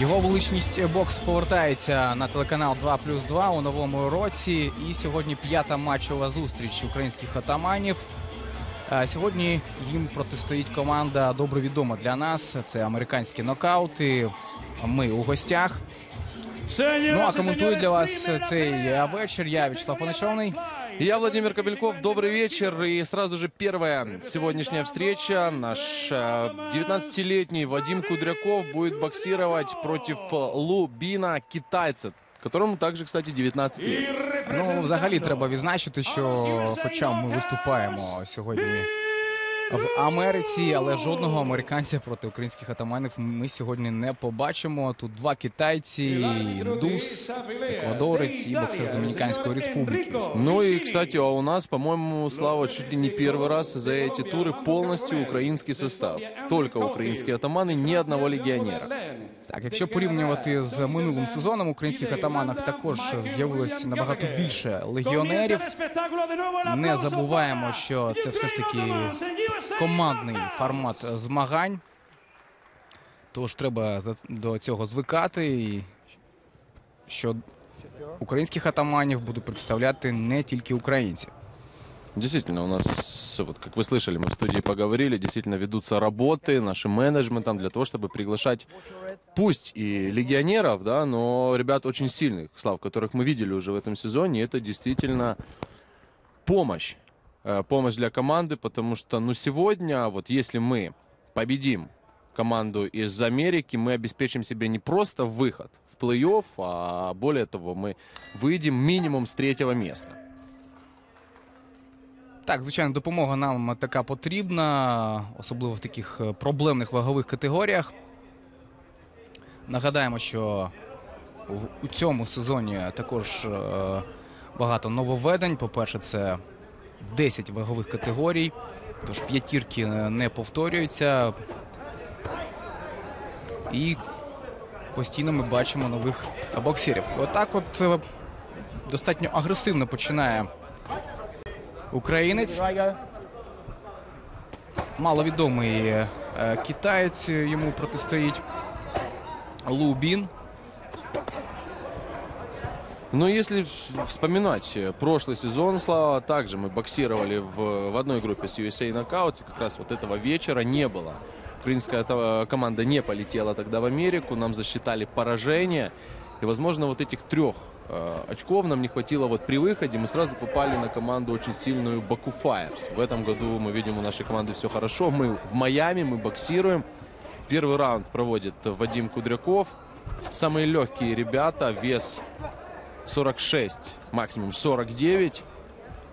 Його величність бокс повертається на телеканал 2 плюс 2 у новому році. І сьогодні п'ята матчова зустріч українських атаманів. Сьогодні їм протистоїть команда добре відома для нас. Це американські нокаути. Ми у гостях. Ну а коментую для вас цей вечір. Я Вячеслав Поночовний. Я Владимир Кобельков. Добрый вечер. И сразу же первая сегодняшняя встреча. Наш э, 19-летний Вадим Кудряков будет боксировать против э, Лу Бина, китайца, которому также, кстати, 19 лет. Ну, взагалі треба відзначити, що хоча ми виступаємо сьогодні в Америці, але жодного американця проти українських атаманів ми сьогодні не побачимо. Тут два китайці, індус, еквадорець і боксер з Домініканської республіки. Ну и, кстати, а у нас, по-моему, Слава, чуть ли не первый раз за эти туры полностью украинский состав. Только украинские атаманы, ни одного легионера. Так, якщо порівнювати з минулим сезоном, в українських атаманах також з'явилось набагато більше легіонерів. Не забуваємо, що це все ж таки командний формат змагань. Тож треба за- до цього звикати, і що українських атаманів будуть представляти не тільки українці. Действительно, у нас, вот как вы слышали, мы в студии поговорили, действительно ведутся работы нашим менеджментом для того, чтобы приглашать, пусть и легионеров, да, но ребят очень сильных, Слав, которых мы видели уже в этом сезоне. Это действительно помощь. Э, Помощь для команды, потому что, ну, сегодня, вот если мы победим команду из Америки, мы обеспечим себе не просто выход в плей-офф, а более того, мы выйдем минимум с третьего места. Так, звичайно, допомога нам така потрібна, особливо в таких е, проблемних вагових категоріях. Нагадаємо, що в- у цьому сезоні також е, багато нововведень. По-перше, це 10 вагових категорій, тож п'ятірки е, не повторюються. І постійно ми бачимо нових боксерів. Отак, от е, достатньо агресивно починає українець. Маловідомий е, китаєць йому протистоїть Лу Ну, если вспоминать э, прошлый сезон, Слава, также мы боксировали в, в одной группе с USA Knockouts, и как раз вот этого вечера не было. Украинская та- команда не полетела тогда в Америку, нам засчитали поражение, и, возможно, вот этих трех э, очков нам не хватило вот при выходе, мы сразу попали на команду очень сильную Баку Fires. В этом году мы видим у нашей команды все хорошо, мы в Майами, мы боксируем. Первый раунд проводит Вадим Кудряков. Самые легкие ребята, вес 46, максимум 49,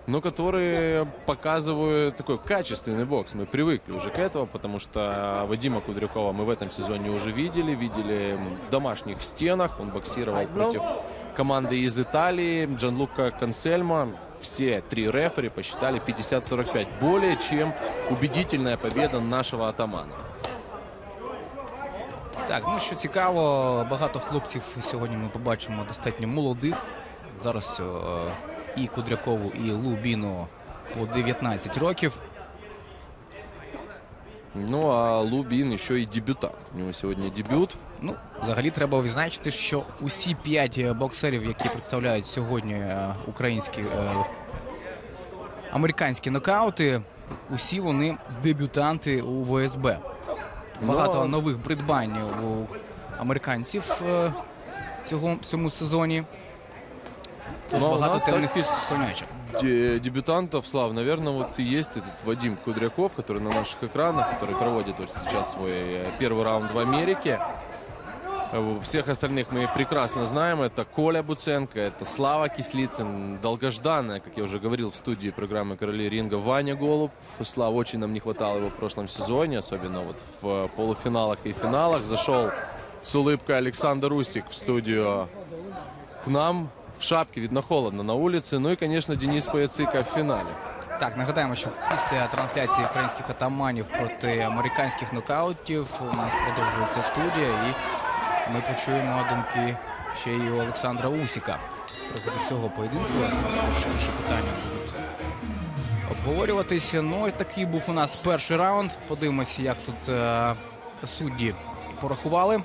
но которые показывают такой качественный бокс. Мы привыкли уже к этому, потому что Вадима Кудрякова мы в этом сезоне уже видели, видели в домашних стенах. Он боксировал против команды из Италии, Джанлука Консельма. Все три рефери посчитали 50-45. Более чем убедительная победа нашего атамана. Так, ну що цікаво, багато хлопців сьогодні ми побачимо достатньо молодих. Зараз е, і Кудрякову, і Лу Біну по 19 років. Ну а Лубин еще и дебютант. У него сегодня дебют. Ну, взагалі треба відзначити, що усі п'ять боксерів, які представляють сьогодні е, українські е, американські нокаути, усі вони дебютанти у ВСБ. Багато Ну, нових придбань у американців е, цього цьому сезоні. Тож Ну, а у багато нас темних так із- конячок. де- дебютантов, Слав, наверное, вот и есть этот Вадим Кудряков, который на наших экранах, который проводит вот сейчас свой э, первый раунд в Америке. Э, Всех остальных мы прекрасно знаем. Это Коля Буценко, это Слава Кислицын, долгожданная, как я уже говорил в студии программы «Короли ринга», Ваня Голуб. Слава, очень нам не хватало его в прошлом сезоне, особенно вот в э, полуфиналах и финалах. Зашел с улыбкой Александр Усик в студию к нам. В шапке, видно, холодно на улице. Ну и, конечно, Денис Паяцика в финале. Так, нагадаємо, що після трансляції українських атаманів проти американських нокаутів у нас продовжується студія, і Ми почуємо думки ще й Олександра Усіка приводу цього поєдинку. Інші питання будуть обговорюватися. Ну, ось такий був у нас перший раунд. Подивимося, як тут е, судді порахували.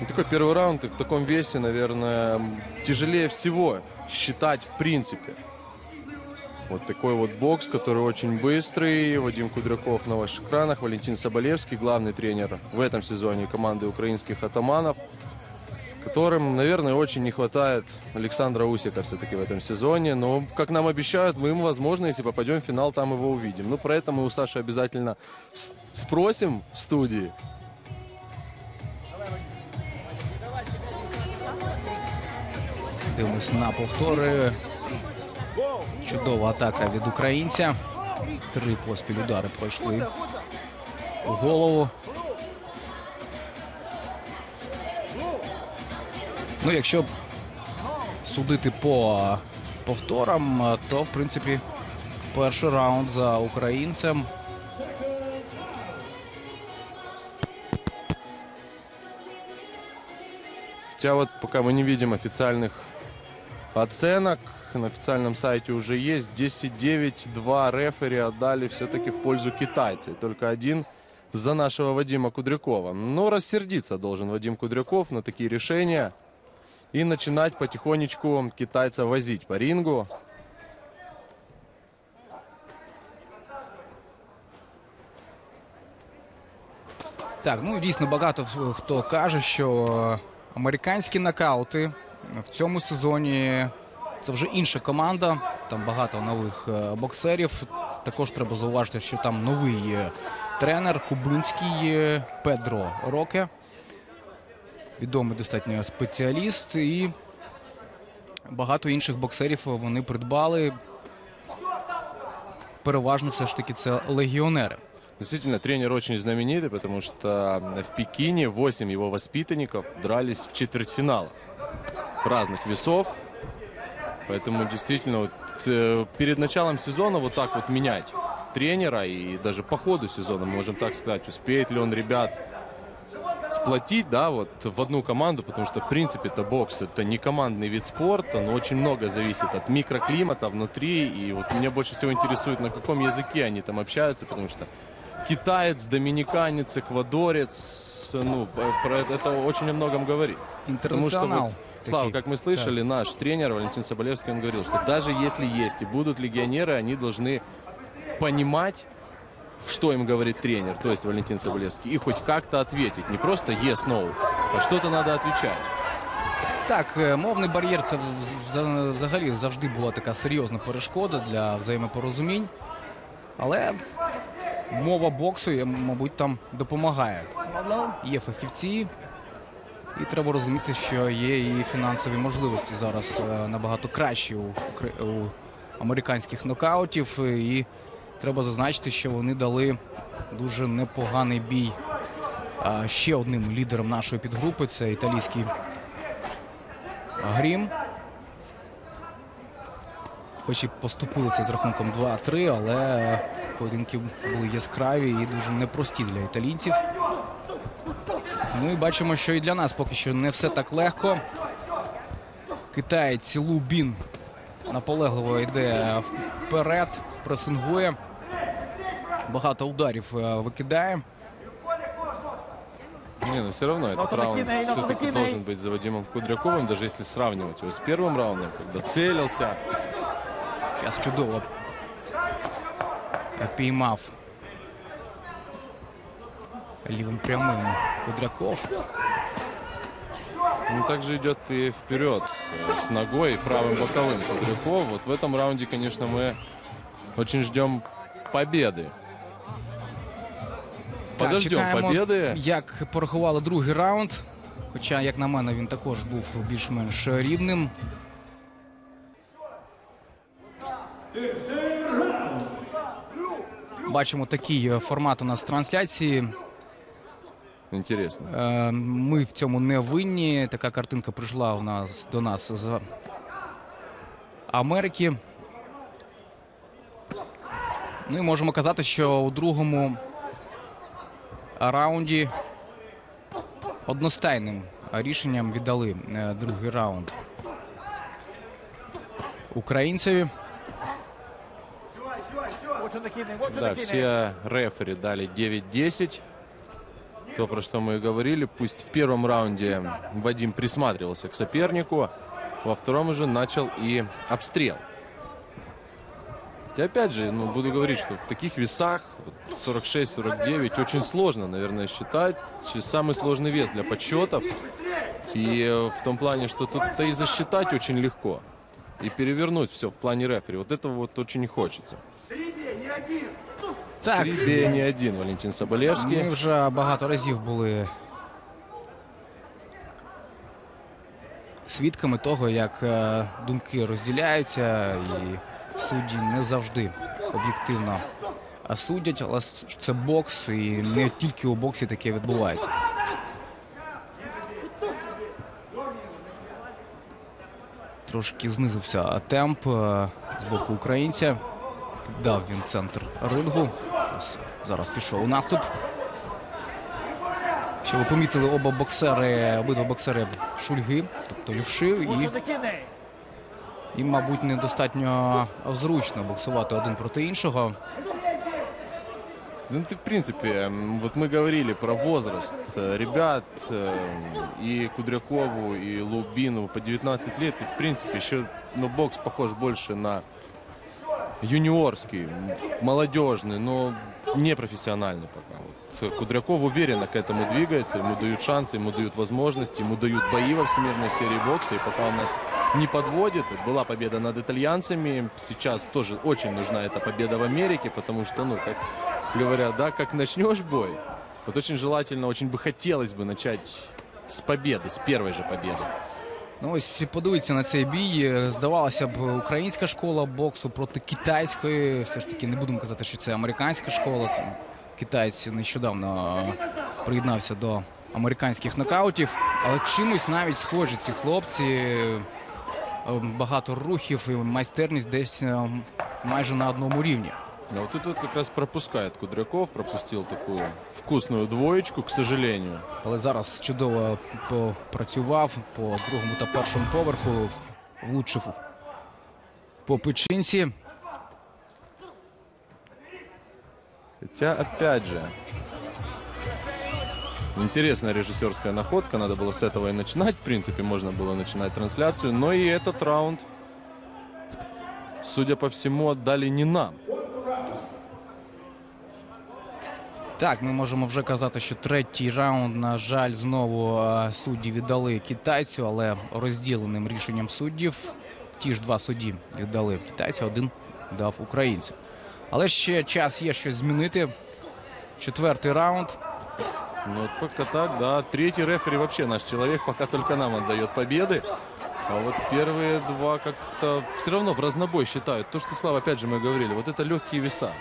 Ну, такой первый раунд, и в таком весе, наверное, тяжелее всего считать в принципе. Вот такой вот бокс, который очень быстрый. Вадим Кудряков на ваших экранах. Валентин Соболевский, главный тренер в этом сезоне команды украинских атаманов, которым, наверное, очень не хватает Александра Усика все-таки в этом сезоне. Но, как нам обещают, мы, возможно, если попадем в финал, там его увидим. Ну, про это мы у Саши обязательно спросим в студии. Дивимось на повтори. Чудова атака від українця. Три поспіль удари пройшли у голову. Ну, якщо судити по повторам, то в принципі перший раунд за українцем. Хотя вот пока мы не видим официальных оценок, на официальном сайте уже есть 10-9, два рефери отдали все-таки в пользу китайца. И только один за нашего Вадима Кудрякова. Но рассердиться должен Вадим Кудряков на такие решения и начинать потихонечку китайца возить по рингу. Так, ну дійсно багато в- хто каже, що е, американські нокаути в цьому сезоні це вже інша команда. Там багато нових е, боксерів. Також треба зауважити, що там новий тренер кубинський Педро Роке. Відомий достатньо спеціаліст. І багато інших боксерів вони придбали. Переважно все ж таки це легіонери. Действительно, тренер очень знаменитый, потому что в Пекине 8 его воспитанников дрались в четвертьфинала разных весов. Поэтому действительно вот, э, перед началом сезона вот так вот менять тренера и даже по ходу сезона, мы можем так сказать, успеет ли он ребят сплотить, да, вот в одну команду, потому что, в принципе, это бокс, это не командный вид спорта, но очень много зависит от микроклимата внутри, и вот меня больше всего интересует, на каком языке они там общаются, потому что китаец, доминиканец, эквадорец, ну, про это, это очень о многом говорит. Потому что Интернационал. вот, Слава, такий. как мы слышали, наш тренер Валентин Соболевский, он говорил, что даже если есть и будут легионеры, они должны понимать, что им говорит тренер, то есть Валентин Соболевский, и хоть как-то ответить. Не просто yes, no, а что-то надо отвечать. Так, е, мовний бар'єр це вз- вз- взагалі завжди була така серйозна перешкода для взаємопорозумінь. Але мова боксу, я, мабуть, там допомагає. Є фахівці, і треба розуміти, що є і фінансові можливості зараз е, набагато кращі у, у американських нокаутів. І треба зазначити, що вони дали дуже непоганий бій ще одним лідером нашої підгрупи. Це італійський Грім. Хоч і поступилися з рахунком 2-3, але поєдинки були яскраві і дуже непрості для італійців. Ну і бачимо, що і для нас поки що не все так легко. Китаєць Лу Бін наполегливо йде вперед, пресингує. Багато ударів е, викидає. Не, но все равно этот то раунд накидай, ну то все-таки накидай. должен быть за Вадимом Кудряковым, даже если сравнивать его с первым раундом, когда целился. Зараз чудово піймав лівим прямим Кудряков. Ну, также идет и вперед э, с ногой и правым боковым Кудряков. Вот в этом раунде, конечно, мы очень ждем победы. Так, Подождем чекаємо, победы. Як порахували другий раунд. Хоча, як на мене, він також був більш-менш рівним. Бачимо такий е, формат у нас трансляції. Интересно. Е, Ми в цьому не винні. Така картинка прийшла у нас до нас з Америки. Ну і можемо казати, що у другому раунді одностайним рішенням віддали е, другий раунд українцеві. Да, все рефери дали 9-10. То, про что мы и говорили. Пусть в первом раунде Вадим присматривался к сопернику, во втором уже начал и обстрел. И опять же, ну, буду говорить, что в таких весах вот 46-49 очень сложно, наверное, считать. Самый сложный вес для подсчетов. И в том плане, что тут-то и засчитать очень легко. И перевернуть все в плане рефери. Вот этого вот очень не хочется. Так, Трибе не один Валентин Соболевский. ми вже багато разів були свідками того, як е, думки розділяються, і судді не завжди об'єктивно е, судять, але це бокс, і не тільки у боксі таке відбувається. Трошки знизився темп е, з боку українця. Дав він центр рингу. Ось зараз пішов у наступ. Що ви помітили, оба боксери, обидва боксери шульги, тобто лівши, і їм, мабуть, недостатньо зручно боксувати один проти іншого. Ну, ты, в принципе, м, вот мы говорили про возраст э, ребят, э, и Кудрякову, и Лубину по 19 лет. И, в принципе, еще ну, бокс похож больше на юниорский, молодежный, но не профессиональный пока. Вот Кудряков уверенно к этому двигается, ему дают шансы, ему дают возможности, ему дают бои во всемирной серии бокса. И пока он нас не подводит, вот была победа над итальянцами, сейчас тоже очень нужна эта победа в Америке, потому что, ну, как говорят, да, как начнешь бой, вот очень желательно, очень бы хотелось бы начать с победы, с первой же победы. Ну ось подивіться на цей бій. Здавалося б, українська школа боксу проти китайської. Все ж таки не будемо казати, що це американська школа. Китаєць нещодавно приєднався до американських нокаутів. Але чимось навіть схожі ці хлопці. Багато рухів і майстерність десь е, майже на одному рівні. А вот тут вот как раз пропускает Кудряков, пропустил такую вкусную двоечку, к сожалению. Але зараз чудово попрацював по другому та першому поверху, влучив по печінці. Хотя, опять же, интересная режиссерская находка. Надо было с этого и начинать. В принципе, можно было начинать трансляцию. Но и этот раунд, судя по всему, отдали не нам. Так, ми можемо вже казати, що третій раунд, на жаль, знову е, судді віддали китайцю, але розділеним рішенням суддів. Ті ж два судді віддали китайцю, один дав українцю. Але ще час є щось змінити. Четвертий раунд. Ну, вот пока так, да. Третий рефери вообще наш человек пока только нам отдает победы. А вот первые два как-то все равно в разнобой считают. То, что, Слава, опять же, мы говорили, вот это легкие веса.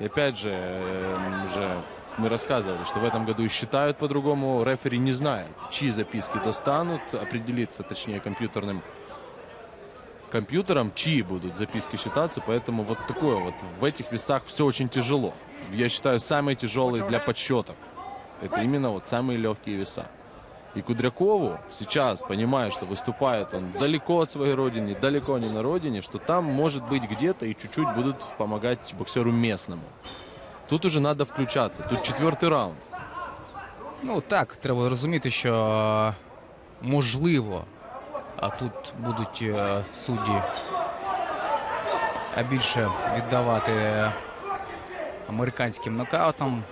И опять же, э, уже мы рассказывали, что в этом году и считают по-другому. Рефери не знает, чьи записки достанут, определиться, точнее, компьютерным компьютером, чьи будут записки считаться. Поэтому вот такое вот в этих весах все очень тяжело. Я считаю, самые тяжелые для подсчетов. Это именно вот самые легкие веса. И Кудрякову сейчас, понимая, что выступает он далеко от своей родины, далеко не на родине, что там, может быть, где-то и чуть-чуть будут помогать боксеру местному. Тут уже надо включаться. Тут четвертый раунд. Ну так, треба розуміти, що е, можливо, а тут будуть е, судді а більше віддавати американським нокаутам.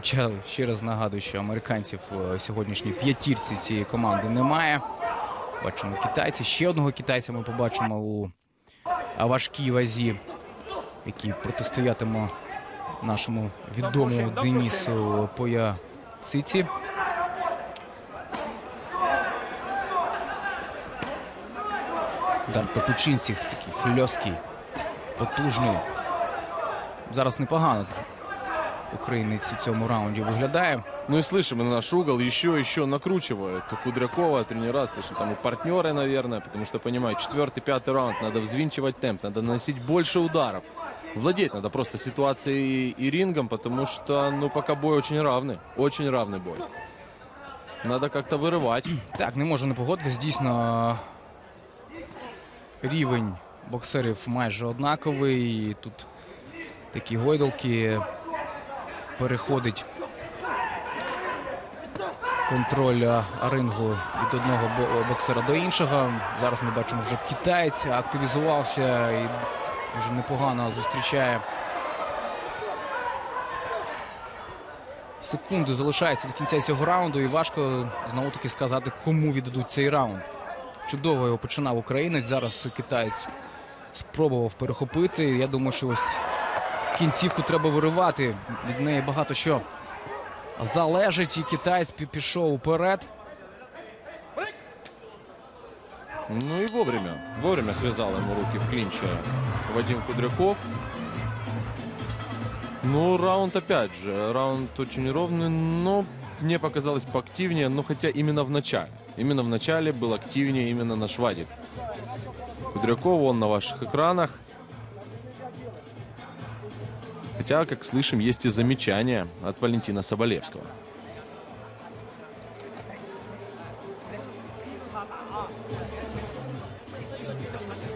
Хоча ще раз нагадую, що американців в сьогоднішній п'ятірці цієї команди немає. Бачимо китайці. Ще одного китайця ми побачимо у важкій вазі, який протистоятиме нашому відомому Денісу Пояциці. Удар по печінці, такий хльосткий, потужний. Зараз непогано українець в цьому раунді виглядає. Ну и слышим на наш угол, еще, еще накручивают Кудрякова, тренера, слышим, там и партнеры, наверное, потому что, понимаю, четвертый, пятый раунд, надо взвинчивать темп, надо наносить больше ударов. Владеть надо просто ситуацией и рингом, потому что, ну, пока бой очень равный, очень равный бой. Надо как-то вырывать. Так, не можу не погодитись. Дійсно, рівень боксерів майже однаковий. І тут такі гойдалки переходить контроль е, рингу від одного боксера до іншого. Зараз ми бачимо, вже китаєць активізувався і дуже непогано зустрічає. Секунди залишаються до кінця цього раунду, і важко знову таки сказати, кому віддадуть цей раунд. Чудово його починав українець. Зараз китаєць спробував перехопити. Я думаю, що ось кінцівку треба виривати. Від неї багато що залежить, і китаєць пі- пішов уперед. Ну и вовремя, вовремя связал ему руки в клинче Вадим Кудряков. Ну, раунд опять же, раунд очень ровный, но мне показалось поактивнее, но хотя именно в начале. Именно в начале был активнее именно наш Вадик. Кудряков, он на ваших экранах. Хотя, как слышим, есть и замечания от Валентина Соболевского.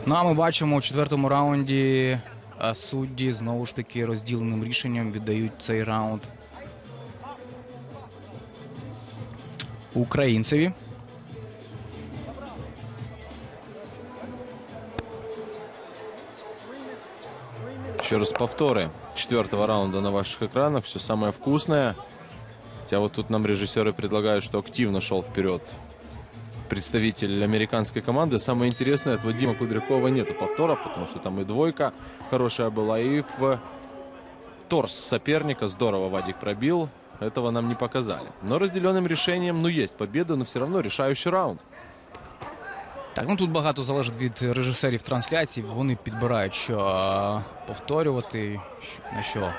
Ну а ми бачимо у четвертому раунді а, судді знову ж таки розділеним рішенням віддають цей раунд українцеві. Еще раз повторы четвертого раунда на ваших экранах. Все самое вкусное. Хотя вот тут нам режиссеры предлагают, что активно шел вперед представитель американской команды. Самое интересное, от Вадима Кудрякова нету повторов, потому что там и двойка хорошая была, и в торс соперника здорово Вадик пробил. Этого нам не показали. Но разделенным решением, ну, есть победа, но все равно решающий раунд. Так, ну тут багато залежить від режисерів трансляції. Вони підбирають, що повторювати, на що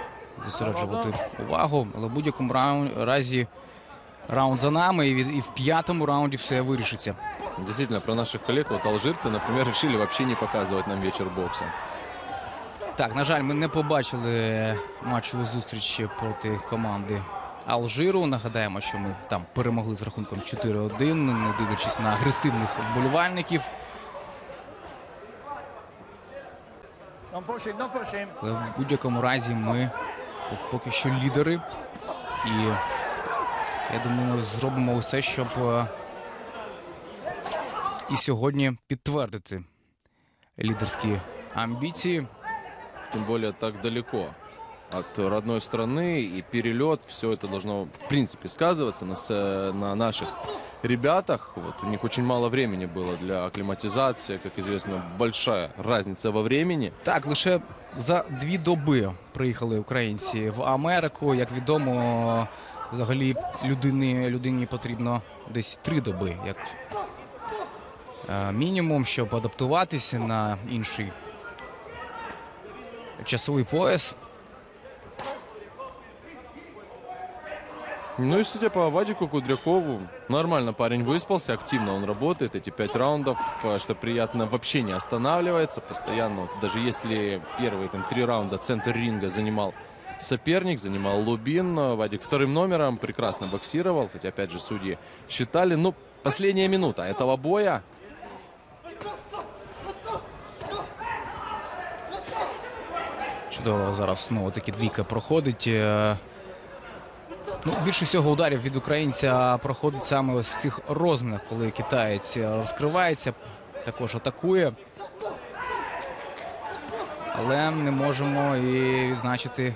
зосереджувати увагу. Але в будь-якому разі раунд за нами, і, в п'ятому раунді все вирішиться. Действительно, про наших коллег, вот алжирцы, например, решили вообще не показывать нам вечер бокса. Так, на жаль, ми не побачили матчову зустріч проти команди Алжиру. Нагадаємо, що ми там перемогли з рахунком 4-1, не дивлячись на агресивних вболівальників. Але в будь-якому разі ми поки що лідери. І я думаю, зробимо все, щоб е, і сьогодні підтвердити лідерські амбіції. Тем более так далеко от родной страны и перелет, все это должно в принципе сказываться на, с- на наших ребятах. Вот у них очень мало времени было для акклиматизации, как известно, большая разница во времени. Так, лише за дві доби приїхали українці в Америку. Як відомо, взагалі людині, людині потрібно десь три доби, як е, мінімум, щоб адаптуватися на інший часовий пояс. Ну и судя по Вадику Кудрякову, нормально парень выспался, активно он работает. Эти пять раундов, э, что приятно, вообще не останавливается. Постоянно, даже если первые там три раунда центр ринга занимал соперник, занимал Лубин, э, Вадик вторым номером прекрасно боксировал, хотя опять же судьи считали. Ну, последняя минута этого боя. Чудово, зараз знову таки двійка проходить. Ну, більше всього ударів від українця проходить саме ось в цих розмінах, коли китаєць розкривається, також атакує. Але не можемо і відзначити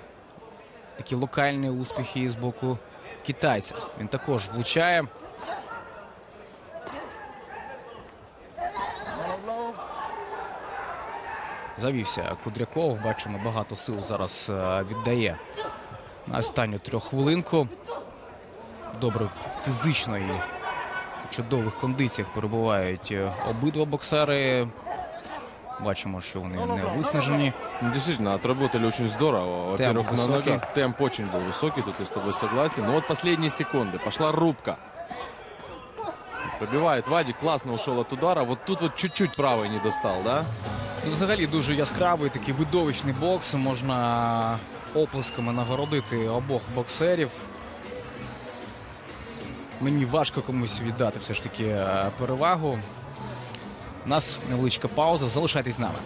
такі локальні успіхи з боку китайця. Він також влучає. Завівся Кудряков. Бачимо, багато сил зараз е, віддає на останню трьоххвилинку. Добре фізично і в чудових кондиціях перебувають е, обидва боксери. Бачимо, що вони не виснажені. Ну, действительно, отработали очень здорово. Во-первых, на высокий. ногах темп очень был высокий, тут я с тобой согласен. Но вот последние секунды, пошла рубка. Пробивает Вадик, классно ушел от удара. Вот тут вот чуть-чуть правой не достал, да? Ну, взагалі дуже яскравий такий видовищний бокс. Можна оплесками нагородити обох боксерів. Мені важко комусь віддати все ж таки е, перевагу. У нас невеличка пауза. Залишайтесь з нами.